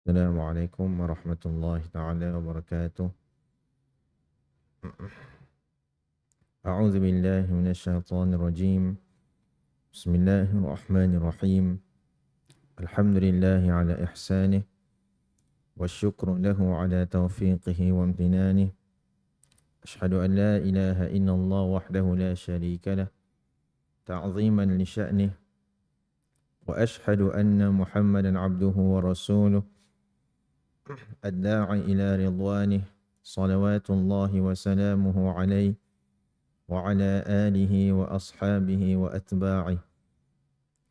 السلام عليكم ورحمة الله تعالى وبركاته. أعوذ بالله من الشيطان الرجيم. بسم الله الرحمن الرحيم. الحمد لله على إحسانه والشكر له على توفيقه وامتنانه. أشهد أن لا إله إلا الله وحده لا شريك له تعظيما لشأنه وأشهد أن محمدا عبده ورسوله. الداعي إلى رضوانه صلوات الله وسلامه عليه وعلى آله وأصحابه وأتباعه.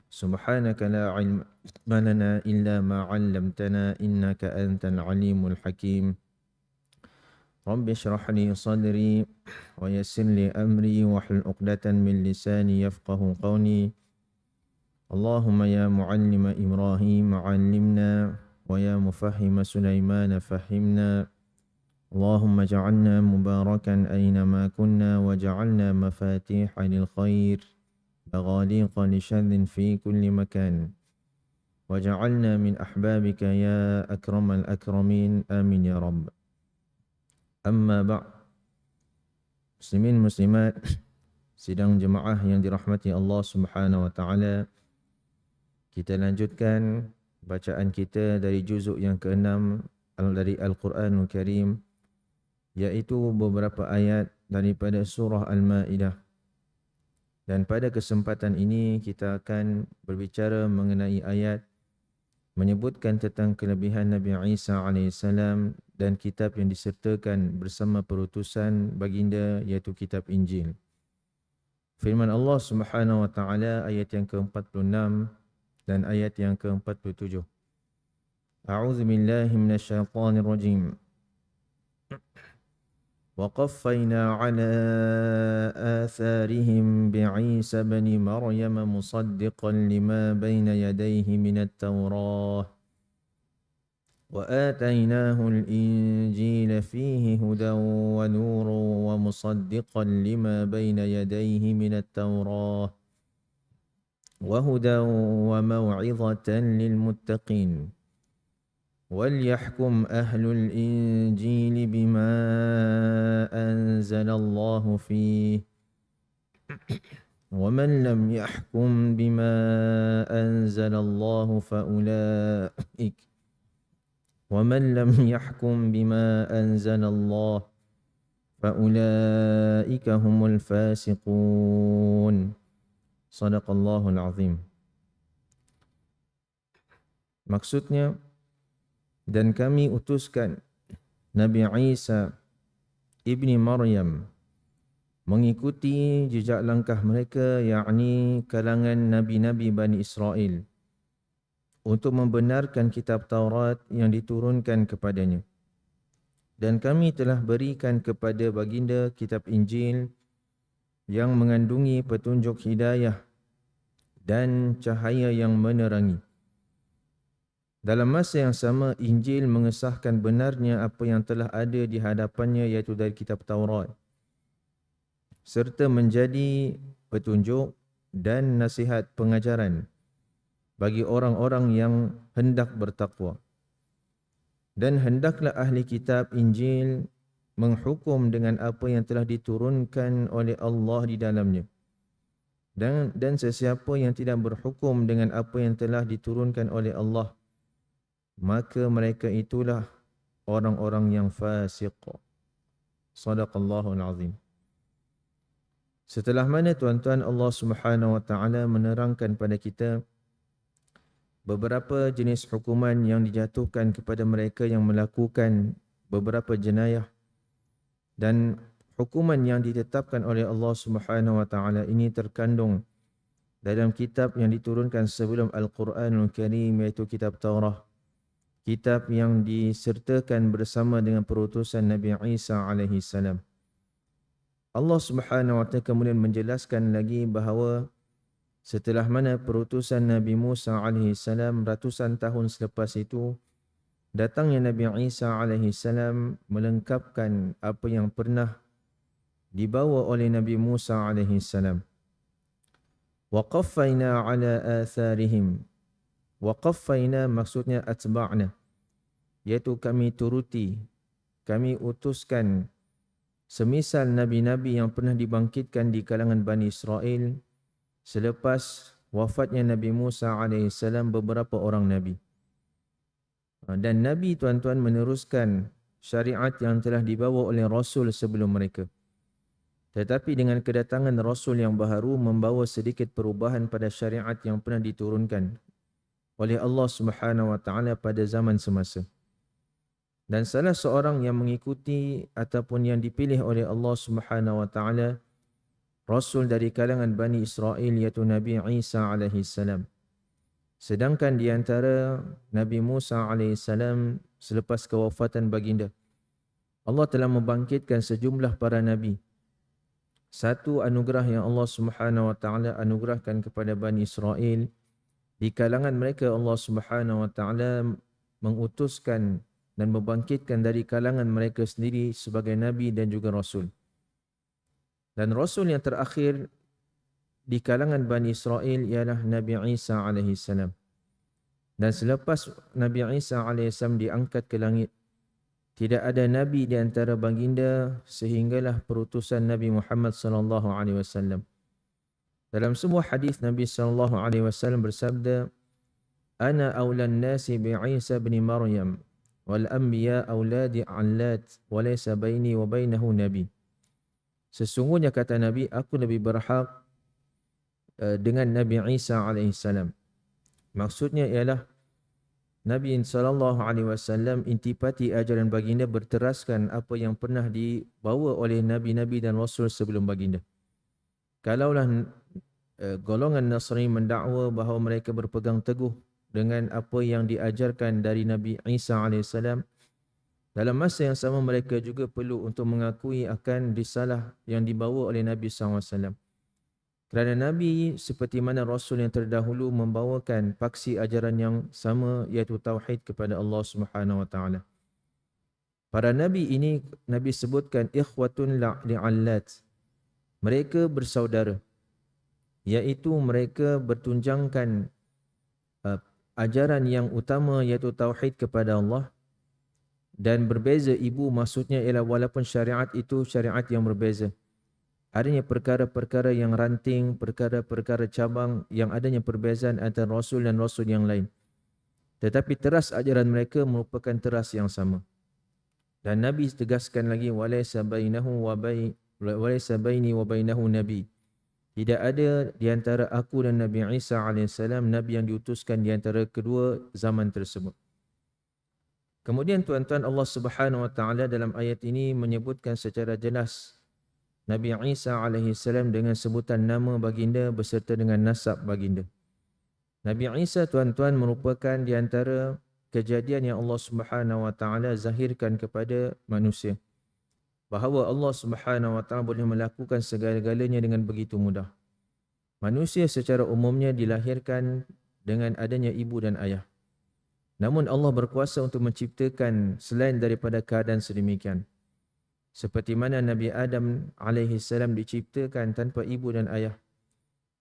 سبحانك لا علم لنا إلا ما علمتنا إنك أنت العليم الحكيم. رب اشرح لي صدري ويسر لي أمري واحلل عقدة من لساني يفقه قولي. اللهم يا معلم إبراهيم علمنا ويا مفهم سليمان فهمنا اللهم اجعلنا مباركا أينما كنا وجعلنا مفاتيح للخير مغاليق لشر في كل مكان. وجعلنا من أحبابك يا أكرم الأكرمين آمين يا رب. أما بعد مسلمين مسلمات sidang jemaah yang dirahmati Subhanahu wa taala kita lanjutkan bacaan kita dari juzuk yang keenam dari Al-Quranul Karim iaitu beberapa ayat daripada surah Al-Maidah. Dan pada kesempatan ini kita akan berbicara mengenai ayat menyebutkan tentang kelebihan Nabi Isa AS dan kitab yang disertakan bersama perutusan baginda iaitu kitab Injil. Firman Allah Subhanahu wa taala ayat yang ke-46 dan ayat yang ke-47. A'udzu billahi minasyaitonir rajim. وقفينا على آثارهم بعيسى بن مريم مصدقا لما بين يديه من التوراة وآتيناه الإنجيل فيه هدى ونور ومصدقا لما بين يديه من التوراة وهدى وموعظة للمتقين وليحكم أهل الإنجيل بما أنزل الله فيه ومن لم يحكم بما أنزل الله فأولئك ومن لم يحكم بما أنزل الله فأولئك هم الفاسقون. Sadaqallahul azim. Maksudnya, dan kami utuskan Nabi Isa ibni Maryam mengikuti jejak langkah mereka yakni kalangan nabi-nabi Bani Israel untuk membenarkan kitab Taurat yang diturunkan kepadanya. Dan kami telah berikan kepada baginda kitab Injil yang mengandungi petunjuk hidayah dan cahaya yang menerangi. Dalam masa yang sama, Injil mengesahkan benarnya apa yang telah ada di hadapannya iaitu dari kitab Taurat. Serta menjadi petunjuk dan nasihat pengajaran bagi orang-orang yang hendak bertakwa. Dan hendaklah ahli kitab Injil menghukum dengan apa yang telah diturunkan oleh Allah di dalamnya. Dan dan sesiapa yang tidak berhukum dengan apa yang telah diturunkan oleh Allah, maka mereka itulah orang-orang yang fasiq. Sadaqallahul azim. Setelah mana tuan-tuan Allah Subhanahu wa taala menerangkan pada kita beberapa jenis hukuman yang dijatuhkan kepada mereka yang melakukan beberapa jenayah dan hukuman yang ditetapkan oleh Allah Subhanahu wa taala ini terkandung dalam kitab yang diturunkan sebelum Al-Quranul Karim iaitu kitab Taurah kitab yang disertakan bersama dengan perutusan Nabi Isa alaihi salam. Allah Subhanahu wa taala kemudian menjelaskan lagi bahawa setelah mana perutusan Nabi Musa alaihi salam ratusan tahun selepas itu datangnya Nabi Isa alaihi salam melengkapkan apa yang pernah dibawa oleh Nabi Musa alaihi salam. Wa qaffayna ala atharihim. Wa qaffayna maksudnya atba'na. iaitu kami turuti kami utuskan semisal nabi-nabi yang pernah dibangkitkan di kalangan Bani Israel selepas wafatnya Nabi Musa AS beberapa orang nabi. Dan nabi tuan-tuan meneruskan syariat yang telah dibawa oleh rasul sebelum mereka. Tetapi dengan kedatangan rasul yang baharu membawa sedikit perubahan pada syariat yang pernah diturunkan oleh Allah Subhanahu wa taala pada zaman semasa. Dan salah seorang yang mengikuti ataupun yang dipilih oleh Allah Subhanahu wa taala rasul dari kalangan Bani Israel iaitu Nabi Isa alaihi salam. Sedangkan di antara Nabi Musa alaihi salam selepas kewafatan baginda Allah telah membangkitkan sejumlah para nabi. Satu anugerah yang Allah Subhanahu wa taala anugerahkan kepada Bani Israel di kalangan mereka Allah Subhanahu wa taala mengutuskan dan membangkitkan dari kalangan mereka sendiri sebagai nabi dan juga rasul. Dan Rasul yang terakhir di kalangan Bani Israel ialah Nabi Isa AS. Dan selepas Nabi Isa AS diangkat ke langit, tidak ada Nabi di antara baginda sehinggalah perutusan Nabi Muhammad sallallahu alaihi wasallam. Dalam sebuah hadis Nabi sallallahu alaihi wasallam bersabda, "Ana awlan nasi bi Isa bin Maryam wal anbiya awladi 'allat wa laysa baini wa bainahu nabi." Sesungguhnya kata Nabi, aku lebih berhak uh, dengan Nabi Isa alaihissalam. Maksudnya ialah Nabi sallallahu alaihi wasallam intipati ajaran baginda berteraskan apa yang pernah dibawa oleh nabi-nabi dan rasul sebelum baginda. Kalaulah uh, golongan Nasrani mendakwa bahawa mereka berpegang teguh dengan apa yang diajarkan dari Nabi Isa alaihissalam, dalam masa yang sama mereka juga perlu untuk mengakui akan risalah yang dibawa oleh Nabi SAW. Kerana Nabi seperti mana Rasul yang terdahulu membawakan paksi ajaran yang sama iaitu Tauhid kepada Allah SWT. Para Nabi ini Nabi sebutkan ikhwatun li'allat. Mereka bersaudara. Iaitu mereka bertunjangkan uh, ajaran yang utama iaitu Tauhid kepada Allah dan berbeza ibu maksudnya ialah walaupun syariat itu syariat yang berbeza. Adanya perkara-perkara yang ranting, perkara-perkara cabang yang adanya perbezaan antara Rasul dan Rasul yang lain. Tetapi teras ajaran mereka merupakan teras yang sama. Dan Nabi tegaskan lagi walaysa bainahu wa walaysa baini wa bainahu nabi. Tidak ada di antara aku dan Nabi Isa alaihissalam nabi yang diutuskan di antara kedua zaman tersebut. Kemudian tuan-tuan Allah Subhanahu Wa Taala dalam ayat ini menyebutkan secara jelas Nabi Isa salam dengan sebutan nama baginda beserta dengan nasab baginda. Nabi Isa tuan-tuan merupakan di antara kejadian yang Allah Subhanahu Wa Taala zahirkan kepada manusia. Bahawa Allah Subhanahu Wa Taala boleh melakukan segala-galanya dengan begitu mudah. Manusia secara umumnya dilahirkan dengan adanya ibu dan ayah. Namun Allah berkuasa untuk menciptakan selain daripada keadaan sedemikian. Seperti mana Nabi Adam AS diciptakan tanpa ibu dan ayah.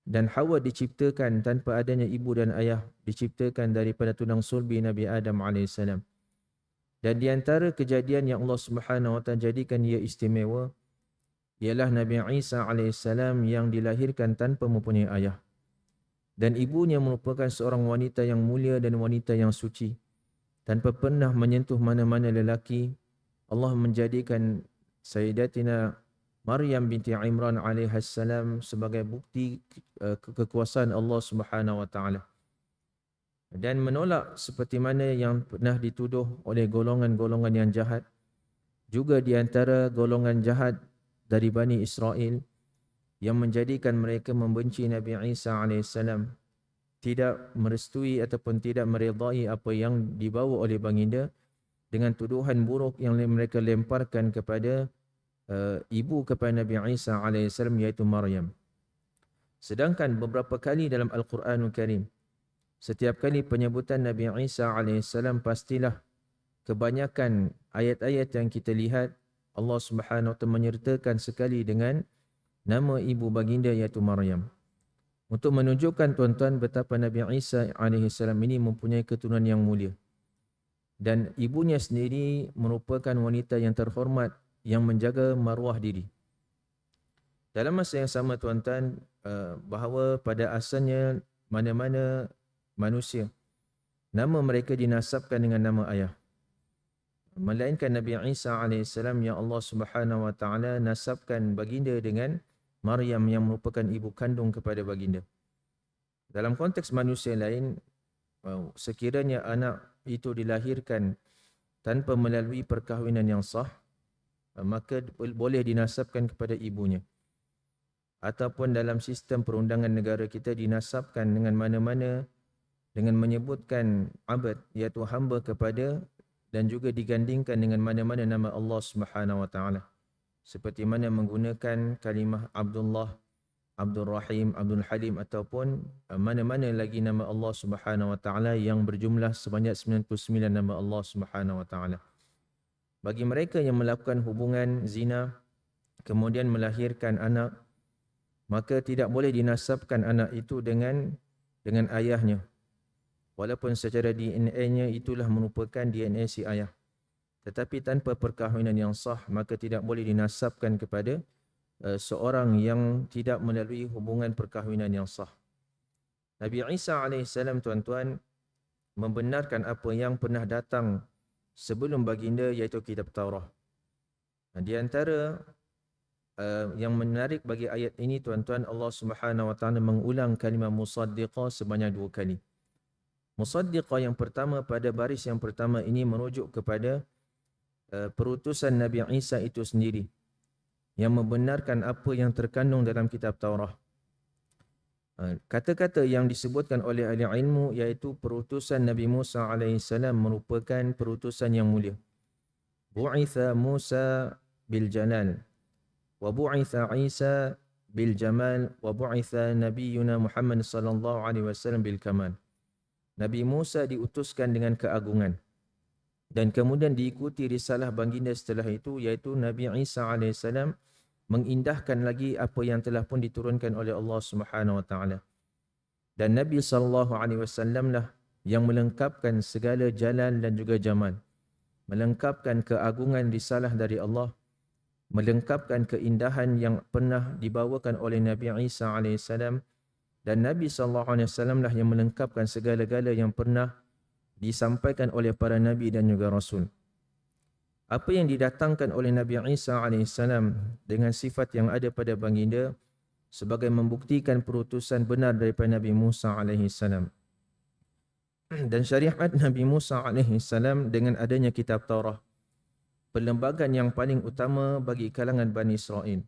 Dan Hawa diciptakan tanpa adanya ibu dan ayah. Diciptakan daripada tunang sulbi Nabi Adam AS. Dan di antara kejadian yang Allah Subhanahu SWT jadikan ia istimewa. Ialah Nabi Isa AS yang dilahirkan tanpa mempunyai ayah dan ibunya merupakan seorang wanita yang mulia dan wanita yang suci. Tanpa pernah menyentuh mana-mana lelaki, Allah menjadikan Sayyidatina Maryam binti Imran alaihissalam sebagai bukti uh, kekuasaan Allah Subhanahu wa taala. Dan menolak seperti mana yang pernah dituduh oleh golongan-golongan yang jahat juga di antara golongan jahat dari Bani Israel yang menjadikan mereka membenci Nabi Isa AS tidak merestui ataupun tidak meredai apa yang dibawa oleh baginda dengan tuduhan buruk yang mereka lemparkan kepada uh, ibu kepada Nabi Isa AS iaitu Maryam. Sedangkan beberapa kali dalam Al-Quranul Karim, setiap kali penyebutan Nabi Isa AS pastilah kebanyakan ayat-ayat yang kita lihat Allah Subhanahu Wa menyertakan sekali dengan nama ibu baginda iaitu Maryam. Untuk menunjukkan tuan-tuan betapa Nabi Isa AS ini mempunyai keturunan yang mulia. dan ibunya sendiri merupakan wanita yang terhormat yang menjaga maruah diri. Dalam masa yang sama tuan-tuan uh, bahawa pada asalnya mana-mana manusia nama mereka dinasabkan dengan nama ayah. Melainkan Nabi Isa AS yang Allah Subhanahu Wa Taala nasabkan baginda dengan Maryam yang merupakan ibu kandung kepada baginda. Dalam konteks manusia lain, sekiranya anak itu dilahirkan tanpa melalui perkahwinan yang sah, maka boleh dinasabkan kepada ibunya. Ataupun dalam sistem perundangan negara kita dinasabkan dengan mana-mana dengan menyebutkan abad iaitu hamba kepada dan juga digandingkan dengan mana-mana nama Allah Subhanahu wa taala seperti mana menggunakan kalimah Abdullah Abdul Rahim Abdul Halim ataupun uh, mana-mana lagi nama Allah Subhanahu wa taala yang berjumlah sebanyak 99 nama Allah Subhanahu wa taala bagi mereka yang melakukan hubungan zina kemudian melahirkan anak maka tidak boleh dinasabkan anak itu dengan dengan ayahnya walaupun secara DNA-nya itulah merupakan DNA si ayah. Tetapi tanpa perkahwinan yang sah, maka tidak boleh dinasabkan kepada uh, seorang yang tidak melalui hubungan perkahwinan yang sah. Nabi Isa AS tuan-tuan membenarkan apa yang pernah datang sebelum baginda iaitu kitab Taurah. Di antara uh, yang menarik bagi ayat ini tuan-tuan Allah Subhanahu wa taala mengulang kalimah musaddiqah sebanyak dua kali. Musaddiqah yang pertama pada baris yang pertama ini merujuk kepada uh, perutusan Nabi Isa itu sendiri yang membenarkan apa yang terkandung dalam kitab Taurah. Uh, kata-kata yang disebutkan oleh ahli ilmu iaitu perutusan Nabi Musa AS merupakan perutusan yang mulia. Bu'itha Musa bil jalal wa bu'itha Isa bil jamal wa bu'itha Nabiyyuna Muhammad sallallahu alaihi wasallam bil kamal. Nabi Musa diutuskan dengan keagungan dan kemudian diikuti risalah baginda setelah itu iaitu Nabi Isa AS mengindahkan lagi apa yang telah pun diturunkan oleh Allah Subhanahu Wa Taala. Dan Nabi sallallahu alaihi wasallam lah yang melengkapkan segala jalan dan juga jamal. Melengkapkan keagungan risalah dari Allah. Melengkapkan keindahan yang pernah dibawakan oleh Nabi Isa alaihissalam dan Nabi SAW lah yang melengkapkan segala-gala yang pernah disampaikan oleh para Nabi dan juga Rasul. Apa yang didatangkan oleh Nabi Isa AS dengan sifat yang ada pada baginda sebagai membuktikan perutusan benar daripada Nabi Musa AS. Dan syariat Nabi Musa AS dengan adanya kitab Taurah. Perlembagaan yang paling utama bagi kalangan Bani Israel.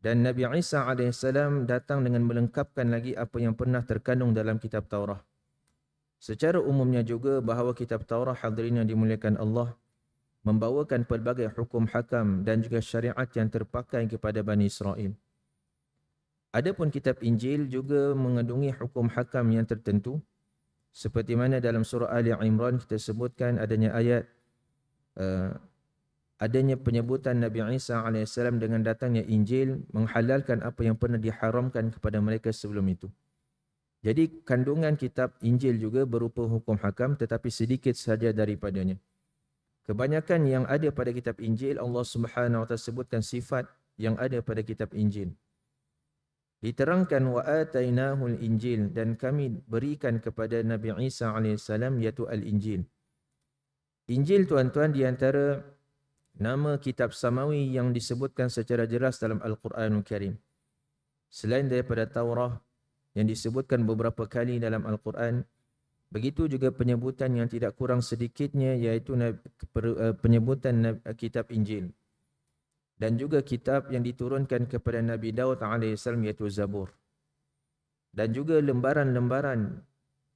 Dan Nabi Isa AS datang dengan melengkapkan lagi apa yang pernah terkandung dalam kitab Taurah. Secara umumnya juga bahawa kitab Taurah hadirin yang dimuliakan Allah membawakan pelbagai hukum hakam dan juga syariat yang terpakai kepada Bani Israel. Adapun kitab Injil juga mengandungi hukum hakam yang tertentu seperti mana dalam surah Ali Imran kita sebutkan adanya ayat uh, adanya penyebutan Nabi Isa AS dengan datangnya Injil menghalalkan apa yang pernah diharamkan kepada mereka sebelum itu. Jadi kandungan kitab Injil juga berupa hukum hakam tetapi sedikit saja daripadanya. Kebanyakan yang ada pada kitab Injil Allah Subhanahu wa taala sebutkan sifat yang ada pada kitab Injil. Diterangkan wa atainahul Injil dan kami berikan kepada Nabi Isa AS iaitu Al-Injil. Injil tuan-tuan di antara nama kitab samawi yang disebutkan secara jelas dalam Al-Quranul Karim. Selain daripada Taurah yang disebutkan beberapa kali dalam Al-Quran, begitu juga penyebutan yang tidak kurang sedikitnya iaitu eh, penyebutan kitab Injil. Dan juga kitab yang diturunkan kepada Nabi Daud AS iaitu Zabur. Dan juga lembaran-lembaran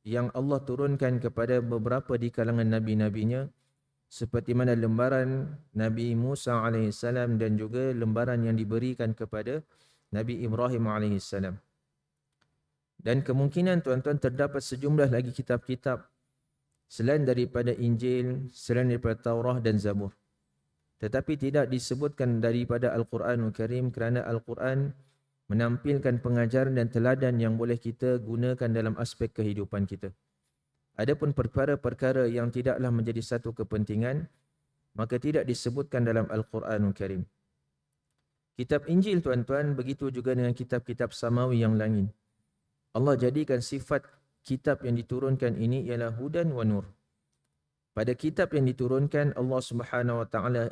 yang Allah turunkan kepada beberapa di kalangan Nabi-Nabinya, seperti mana lembaran Nabi Musa AS dan juga lembaran yang diberikan kepada Nabi Ibrahim AS. Dan kemungkinan tuan-tuan terdapat sejumlah lagi kitab-kitab selain daripada Injil, selain daripada Taurah dan Zabur. Tetapi tidak disebutkan daripada Al-Quranul Karim kerana Al-Quran menampilkan pengajaran dan teladan yang boleh kita gunakan dalam aspek kehidupan kita. Adapun perkara-perkara yang tidaklah menjadi satu kepentingan, maka tidak disebutkan dalam Al-Quranul Karim. Kitab Injil tuan-tuan begitu juga dengan kitab-kitab samawi yang lain. Allah jadikan sifat kitab yang diturunkan ini ialah hudan wa nur. Pada kitab yang diturunkan Allah Subhanahu wa taala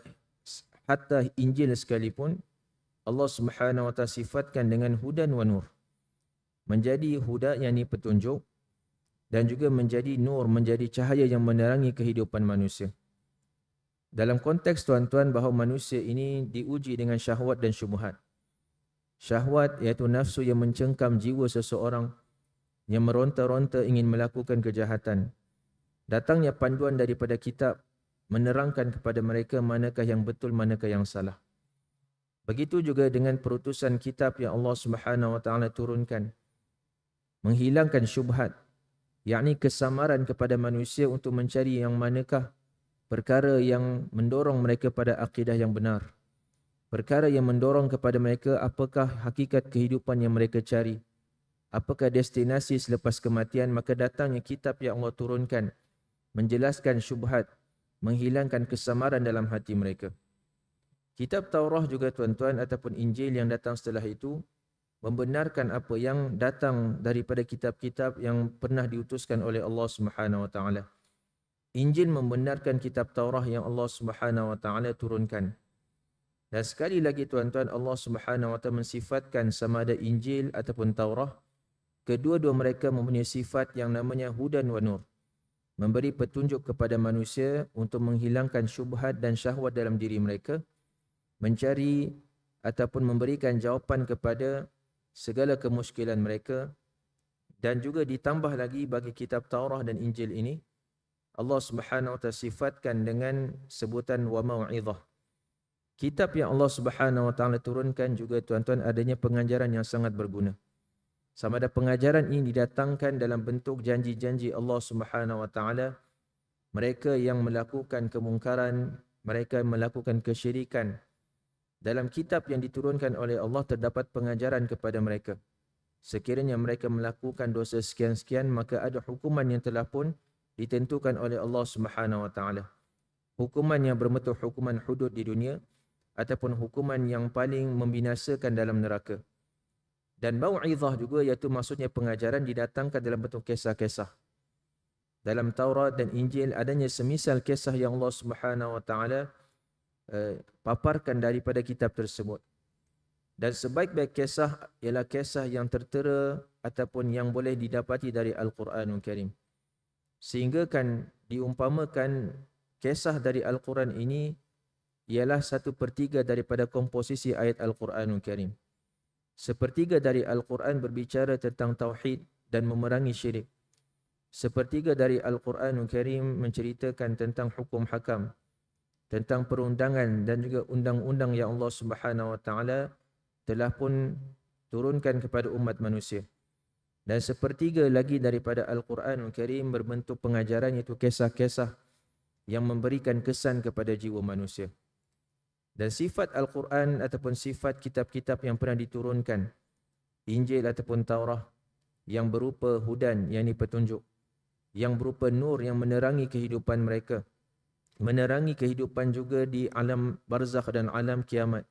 hatta Injil sekalipun Allah Subhanahu wa taala sifatkan dengan hudan wa nur. Menjadi huda yang ini petunjuk dan juga menjadi nur, menjadi cahaya yang menerangi kehidupan manusia. Dalam konteks tuan-tuan bahawa manusia ini diuji dengan syahwat dan syubhat. Syahwat iaitu nafsu yang mencengkam jiwa seseorang yang meronta-ronta ingin melakukan kejahatan. Datangnya panduan daripada kitab menerangkan kepada mereka manakah yang betul manakah yang salah. Begitu juga dengan perutusan kitab yang Allah Subhanahu wa taala turunkan. Menghilangkan syubhat yakni kesamaran kepada manusia untuk mencari yang manakah perkara yang mendorong mereka pada akidah yang benar perkara yang mendorong kepada mereka apakah hakikat kehidupan yang mereka cari apakah destinasi selepas kematian maka datangnya kitab yang Allah turunkan menjelaskan syubhat, menghilangkan kesamaran dalam hati mereka. Kitab Taurah juga tuan-tuan ataupun Injil yang datang setelah itu membenarkan apa yang datang daripada kitab-kitab yang pernah diutuskan oleh Allah Subhanahu wa taala. Injil membenarkan kitab Taurah yang Allah Subhanahu wa taala turunkan. Dan sekali lagi tuan-tuan Allah Subhanahu wa taala mensifatkan sama ada Injil ataupun Taurah kedua-dua mereka mempunyai sifat yang namanya hudan wa nur. Memberi petunjuk kepada manusia untuk menghilangkan syubhat dan syahwat dalam diri mereka, mencari ataupun memberikan jawapan kepada segala kemuskilan mereka. Dan juga ditambah lagi bagi kitab Taurah dan Injil ini Allah Subhanahu wa taala sifatkan dengan sebutan wa mau'izah. Kitab yang Allah Subhanahu wa taala turunkan juga tuan-tuan adanya pengajaran yang sangat berguna. Sama ada pengajaran ini didatangkan dalam bentuk janji-janji Allah Subhanahu Wa Taala. Mereka yang melakukan kemungkaran, mereka yang melakukan kesyirikan. Dalam kitab yang diturunkan oleh Allah terdapat pengajaran kepada mereka. Sekiranya mereka melakukan dosa sekian-sekian, maka ada hukuman yang telah pun ditentukan oleh Allah Subhanahu Wa Taala. Hukuman yang berbentuk hukuman hudud di dunia ataupun hukuman yang paling membinasakan dalam neraka. Dan mau'izah juga iaitu maksudnya pengajaran didatangkan dalam bentuk kisah-kisah. Dalam Taurat dan Injil adanya semisal kisah yang Allah Subhanahu wa taala uh, paparkan daripada kitab tersebut. Dan sebaik-baik kisah ialah kisah yang tertera ataupun yang boleh didapati dari Al-Quranul Karim. Sehingga kan diumpamakan kisah dari Al-Quran ini ialah satu pertiga daripada komposisi ayat Al-Quranul Karim. Sepertiga dari Al-Quran berbicara tentang tauhid dan memerangi syirik. Sepertiga dari Al-Quranul Karim menceritakan tentang hukum hakam, tentang perundangan dan juga undang-undang yang Allah Subhanahu Wa Taala telah pun turunkan kepada umat manusia. Dan sepertiga lagi daripada Al-Quranul Karim berbentuk pengajaran iaitu kisah-kisah yang memberikan kesan kepada jiwa manusia. Dan sifat Al-Quran ataupun sifat kitab-kitab yang pernah diturunkan, Injil ataupun Taurah, yang berupa hudan, yang ini petunjuk, yang berupa nur yang menerangi kehidupan mereka, menerangi kehidupan juga di alam barzakh dan alam kiamat.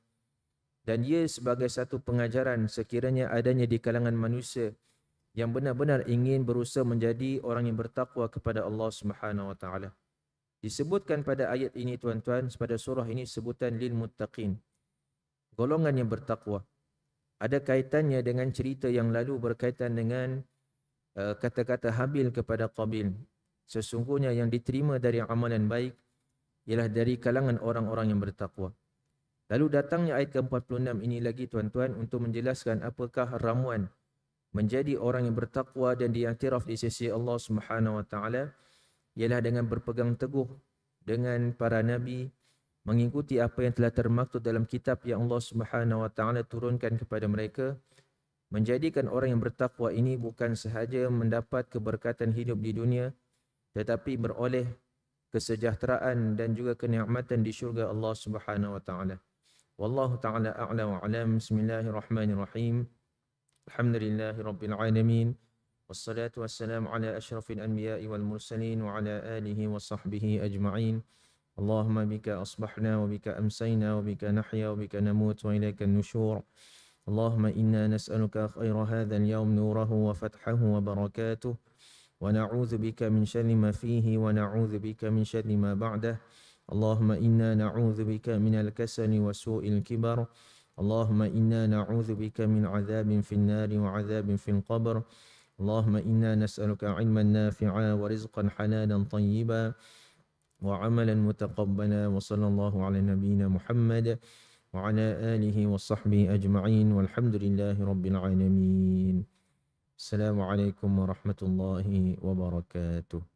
Dan ia sebagai satu pengajaran sekiranya adanya di kalangan manusia yang benar-benar ingin berusaha menjadi orang yang bertakwa kepada Allah Subhanahu wa taala. Disebutkan pada ayat ini tuan-tuan pada surah ini sebutan lil muttaqin. Golongan yang bertakwa. Ada kaitannya dengan cerita yang lalu berkaitan dengan uh, kata-kata Habil kepada Qabil. Sesungguhnya yang diterima dari amalan baik ialah dari kalangan orang-orang yang bertakwa. Lalu datangnya ayat ke-46 ini lagi tuan-tuan untuk menjelaskan apakah ramuan menjadi orang yang bertakwa dan diiktiraf di sisi Allah Subhanahu wa taala ialah dengan berpegang teguh dengan para nabi mengikuti apa yang telah termaktub dalam kitab yang Allah Subhanahu wa taala turunkan kepada mereka menjadikan orang yang bertakwa ini bukan sahaja mendapat keberkatan hidup di dunia tetapi beroleh kesejahteraan dan juga kenikmatan di syurga Allah Subhanahu wa taala. Wallahu taala a'lam wa alam. Bismillahirrahmanirrahim. Alhamdulillahirabbil alamin. والصلاة والسلام على أشرف الأنبياء والمرسلين وعلى آله وصحبه أجمعين. اللهم بك أصبحنا وبك أمسينا وبك نحيا وبك نموت وإليك النشور. اللهم إنا نسألك خير هذا اليوم نوره وفتحه وبركاته. ونعوذ بك من شر ما فيه ونعوذ بك من شر ما بعده. اللهم إنا نعوذ بك من الكسل وسوء الكبر. اللهم إنا نعوذ بك من عذاب في النار وعذاب في القبر. اللهم إنا نسألك علما نافعا ورزقا حلالا طيبا وعملا متقبلا وصلى الله على نبينا محمد وعلى آله وصحبه أجمعين والحمد لله رب العالمين. السلام عليكم ورحمة الله وبركاته.